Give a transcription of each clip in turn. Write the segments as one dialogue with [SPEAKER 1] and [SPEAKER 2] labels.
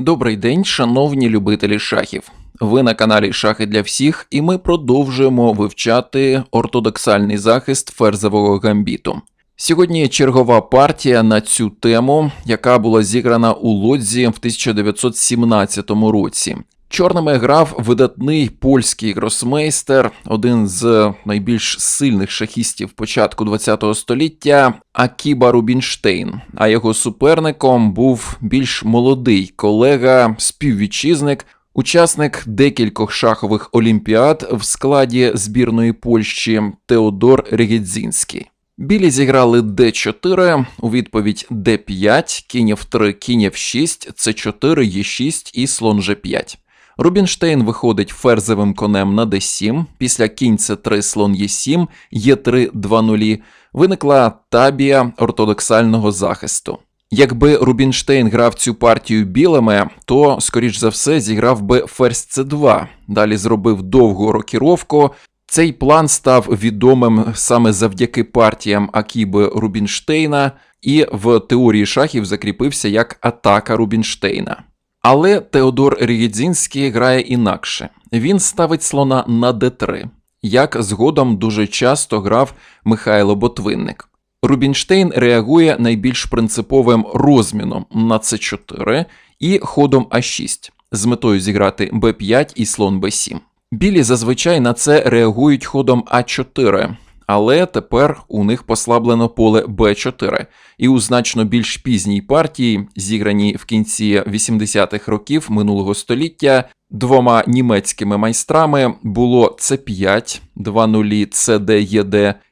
[SPEAKER 1] Добрий день, шановні любителі шахів. Ви на каналі Шахи для всіх, і ми продовжуємо вивчати ортодоксальний захист ферзового гамбіту. Сьогодні чергова партія на цю тему, яка була зіграна у Лодзі в 1917 році. Чорними грав видатний польський гросмейстер, один з найбільш сильних шахістів початку ХХ століття Акіба Рубінштейн. А його суперником був більш молодий колега, співвітчизник, учасник декількох шахових олімпіад в складі збірної Польщі Теодор Регідзінський. Білі зіграли d4, у відповідь d5, кінь f3, кінь f6, c4, e6 і слон g5. Рубінштейн виходить ферзевим конем на d7, після кінь c3, слон e7, e3, 2 нулі, виникла табія ортодоксального захисту. Якби Рубінштейн грав цю партію білими, то, скоріш за все, зіграв би ферзь c2, далі зробив довгу рокіровку. Цей план став відомим саме завдяки партіям Акіби Рубінштейна і в теорії шахів закріпився як атака Рубінштейна. Але Теодор Рєдзінський грає інакше. Він ставить слона на d3, як згодом дуже часто грав Михайло Ботвинник. Рубінштейн реагує найбільш принциповим розміном на c4 і ходом а6 з метою зіграти b5 і слон b7. Білі зазвичай на це реагують ходом а4, але тепер у них послаблено поле Б4, і у значно більш пізній партії, зіграній в кінці 80-х років минулого століття, двома німецькими майстрами було С5, 2 нулі, ЦД,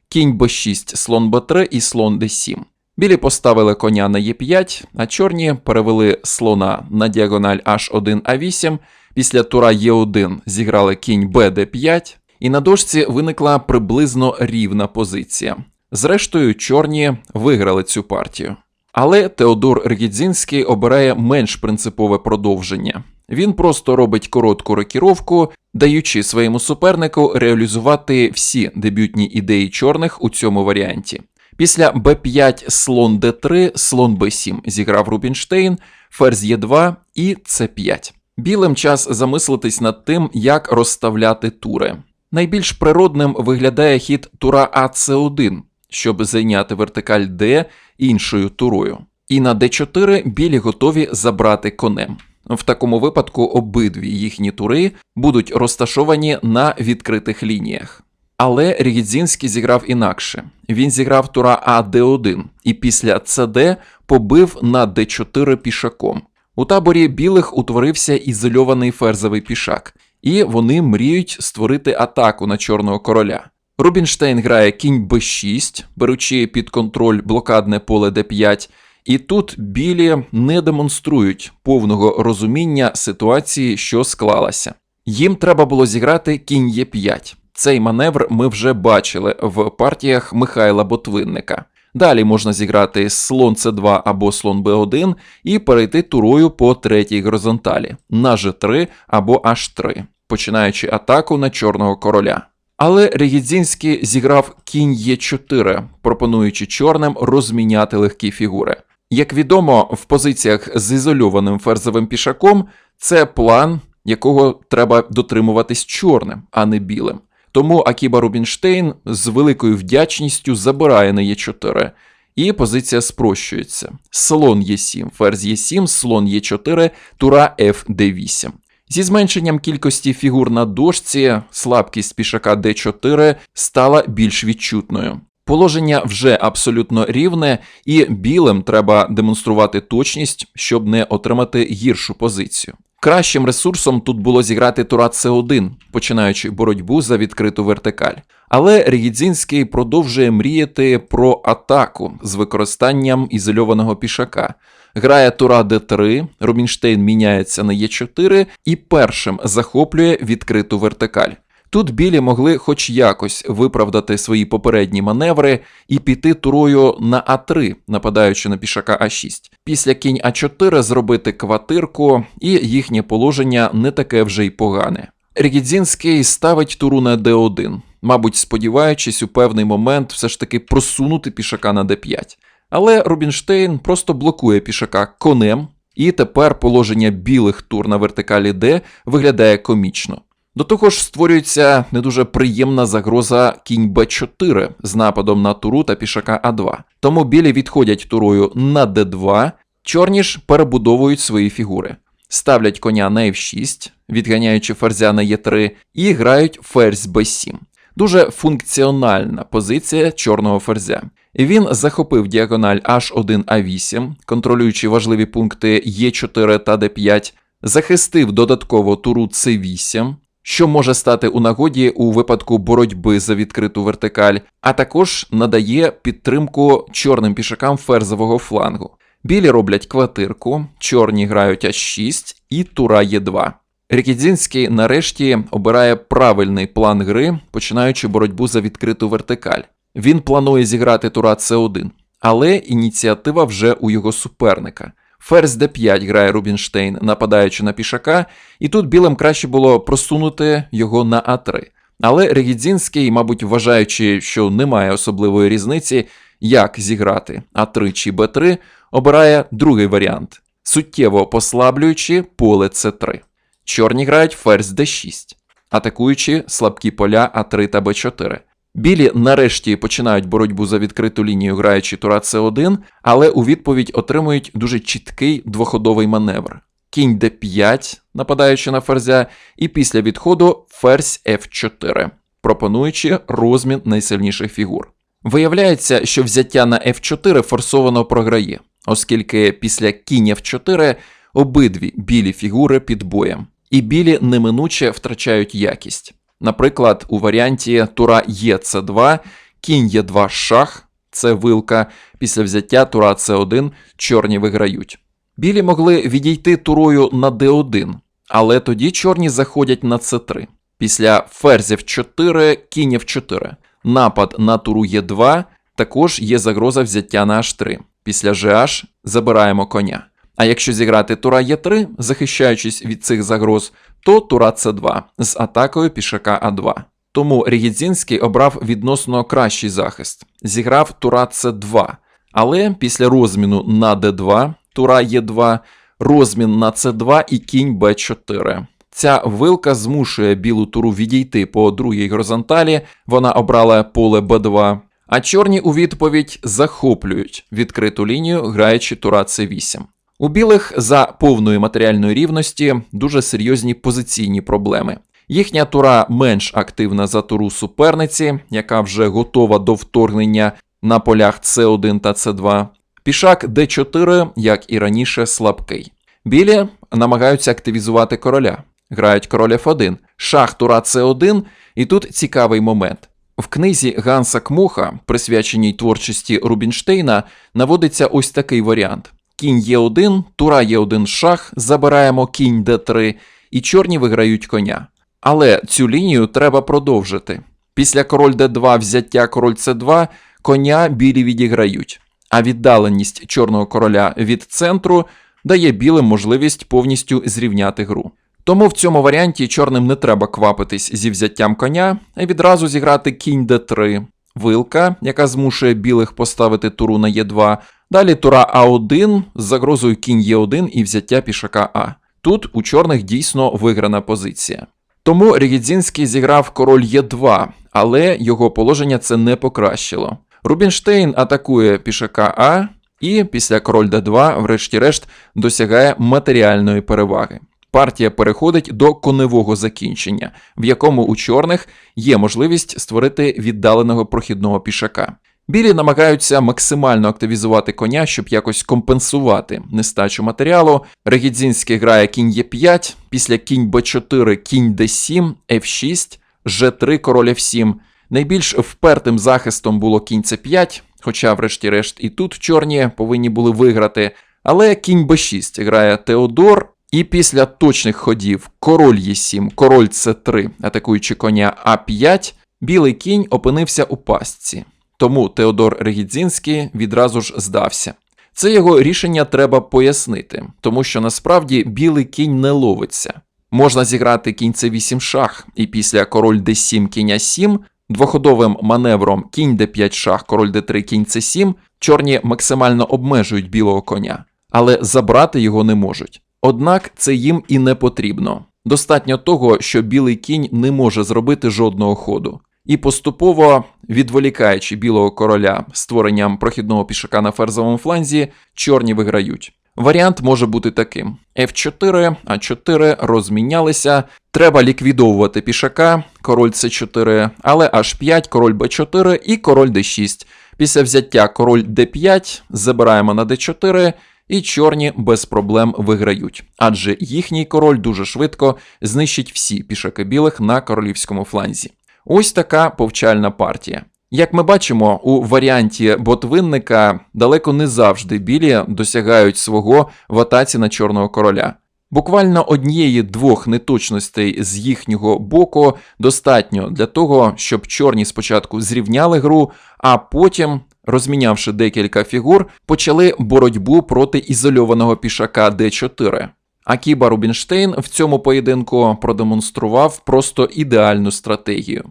[SPEAKER 1] кінь Б6, слон Б3 і слон Д7. Білі поставили коня на Е5, а чорні перевели слона на діагональ H1А8. Після тура Е1 зіграли кінь БД5, і на дошці виникла приблизно рівна позиція. Зрештою, чорні виграли цю партію. Але Теодор Регідзінський обирає менш принципове продовження. Він просто робить коротку рокіровку, даючи своєму супернику реалізувати всі дебютні ідеї чорних у цьому варіанті. Після Б5 слон Д3, слон Б7 зіграв Рубінштейн, ферзь Е2 і С5. Білим час замислитись над тим, як розставляти тури. Найбільш природним виглядає хід тура АЦ1, щоб зайняти вертикаль Д іншою турою. І на d4 білі готові забрати конем. В такому випадку обидві їхні тури будуть розташовані на відкритих лініях. Але Рігідзінський зіграв інакше. Він зіграв тура АД1 і після ЦД побив на d4 пішаком. У таборі білих утворився ізольований ферзовий пішак, і вони мріють створити атаку на чорного короля. Рубінштейн грає кінь b6, беручи під контроль блокадне поле d5, і тут білі не демонструють повного розуміння ситуації, що склалася. Їм треба було зіграти кінь е5. Цей маневр ми вже бачили в партіях Михайла Ботвинника. Далі можна зіграти слон С2 або слон Б1 і перейти турою по третій горизонталі на G3 або H3, починаючи атаку на чорного короля. Але Регідзінський зіграв кінь Е4, пропонуючи чорним розміняти легкі фігури. Як відомо, в позиціях з ізольованим ферзовим пішаком це план, якого треба дотримуватись чорним, а не білим. Тому Акіба Рубінштейн з великою вдячністю забирає на Е4, і позиція спрощується. Слон Е7, ферзь Е7, слон Е4, тура Фд8. Зі зменшенням кількості фігур на дошці, слабкість пішака d4 стала більш відчутною. Положення вже абсолютно рівне, і білим треба демонструвати точність, щоб не отримати гіршу позицію. Кращим ресурсом тут було зіграти тура С1, починаючи боротьбу за відкриту вертикаль. Але Рігідзінський продовжує мріяти про атаку з використанням ізольованого пішака. Грає тура Д3, Рубінштейн міняється на Е4 і першим захоплює відкриту вертикаль. Тут білі могли хоч якось виправдати свої попередні маневри і піти турою на А3, нападаючи на пішака А6. Після кінь А4 зробити квартирку, і їхнє положення не таке вже й погане. Рігідзінський ставить туру на Д1, мабуть, сподіваючись у певний момент все ж таки просунути пішака на Д5. Але Рубінштейн просто блокує пішака конем і тепер положення білих тур на вертикалі Д виглядає комічно. До того ж, створюється не дуже приємна загроза кінь Б4 з нападом на туру та пішака А2. Тому білі відходять турою на Д2, чорні ж перебудовують свої фігури, ставлять коня на F6, відганяючи ферзя на Е3, і грають ферзь Б7. Дуже функціональна позиція чорного ферзя. Він захопив діагональ H1A8, контролюючи важливі пункти Е4 та Д5, захистив додатково туру С8, що може стати у нагоді у випадку боротьби за відкриту вертикаль, а також надає підтримку чорним пішакам ферзового флангу. Білі роблять квартирку, чорні грають H6 і тура Е2. Рікідзінський нарешті обирає правильний план гри, починаючи боротьбу за відкриту вертикаль. Він планує зіграти тура С1, але ініціатива вже у його суперника. Ферзь d5 грає Рубінштейн, нападаючи на пішака, і тут білим краще було просунути його на А3. Але Регідзінський, мабуть, вважаючи, що немає особливої різниці, як зіграти А3 чи Б3, обирає другий варіант, суттєво послаблюючи поле С3. Чорні грають ферзь d6, атакуючи слабкі поля А3 та Б4. Білі нарешті починають боротьбу за відкриту лінію, граючи тура С1, але у відповідь отримують дуже чіткий двоходовий маневр. Кінь d5, нападаючи на ферзя, і після відходу ферзь F4, пропонуючи розмін найсильніших фігур. Виявляється, що взяття на F4 форсовано програє, оскільки після кінь F4 обидві білі фігури під боєм, і білі неминуче втрачають якість. Наприклад, у варіанті тура ЕЦ2, кінь Е2 шах, це вилка, після взяття тура С1 чорні виграють. Білі могли відійти турою на Д1, але тоді чорні заходять на С3. Після ферзів 4, кінь F4. Напад на туру Е2 також є загроза взяття на H3. Після GH забираємо коня. А якщо зіграти тура Е3, захищаючись від цих загроз, то тура С2 з атакою пішака А2. Тому Рігідзінський обрав відносно кращий захист, зіграв тура С2, але після розміну на Д2, тура Е2, розмін на С2 і кінь Б4. Ця вилка змушує білу туру відійти по другій горизонталі, вона обрала поле Б2, а чорні у відповідь захоплюють відкриту лінію, граючи тура С8. У білих за повної матеріальної рівності дуже серйозні позиційні проблеми. Їхня тура менш активна за туру суперниці, яка вже готова до вторгнення на полях С1 та С2. Пішак Д4, як і раніше, слабкий. Білі намагаються активізувати короля, грають король F1, шах тура С1, і тут цікавий момент. В книзі Ганса Кмуха, присвяченій творчості Рубінштейна, наводиться ось такий варіант. Кінь Е1, тура Е1 шах, забираємо кінь Д3, і чорні виграють коня. Але цю лінію треба продовжити. Після король Д2 взяття король С2 коня білі відіграють, а віддаленість чорного короля від центру дає білим можливість повністю зрівняти гру. Тому в цьому варіанті чорним не треба квапитись зі взяттям коня, а відразу зіграти кінь Д3, вилка, яка змушує білих поставити туру на Е2, далі тура А1 з загрозою кінь Е1 і взяття пішака А. Тут у чорних дійсно виграна позиція. Тому Рігідзінський зіграв король Е2, але його положення це не покращило. Рубінштейн атакує пішака А, і після король Д2, врешті-решт, досягає матеріальної переваги. Партія переходить до коневого закінчення, в якому у чорних є можливість створити віддаленого прохідного пішака. Білі намагаються максимально активізувати коня, щоб якось компенсувати нестачу матеріалу. Регідзінський грає кінь Е5, після кінь Б4, кінь Д7, F6, Ж3, король F7. Найбільш впертим захистом було кінь С5, хоча, врешті-решт, і тут чорні повинні були виграти. Але кінь Б6 грає Теодор, і після точних ходів король Е7, король С3, атакуючи коня А5, білий кінь опинився у пастці. Тому Теодор Регідзінський відразу ж здався. Це його рішення треба пояснити, тому що насправді білий кінь не ловиться. Можна зіграти кінь С8 шах, і після король Д7 кінь А7, двоходовим маневром кінь Д5 шах, король Д3 кінь С7, чорні максимально обмежують білого коня. але забрати його не можуть. Однак це їм і не потрібно. Достатньо того, що білий кінь не може зробити жодного ходу. І поступово, відволікаючи білого короля створенням прохідного пішака на ферзовому фланзі, чорні виграють. Варіант може бути таким: F4, А4 розмінялися. Треба ліквідовувати пішака, король С4, але H5, король Б4 і король Д6. Після взяття король Д5 забираємо на Д4, і чорні без проблем виграють, адже їхній король дуже швидко знищить всі пішаки білих на королівському фланзі. Ось така повчальна партія. Як ми бачимо, у варіанті ботвинника далеко не завжди білі досягають свого в атаці на чорного короля. Буквально однієї двох неточностей з їхнього боку достатньо для того, щоб чорні спочатку зрівняли гру, а потім, розмінявши декілька фігур, почали боротьбу проти ізольованого пішака d4. Акіба Рубінштейн в цьому поєдинку продемонстрував просто ідеальну стратегію.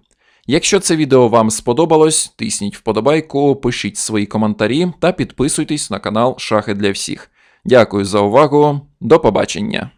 [SPEAKER 1] Якщо це відео вам сподобалось, тисніть вподобайку, пишіть свої коментарі та підписуйтесь на канал Шахи для всіх. Дякую за увагу, до побачення!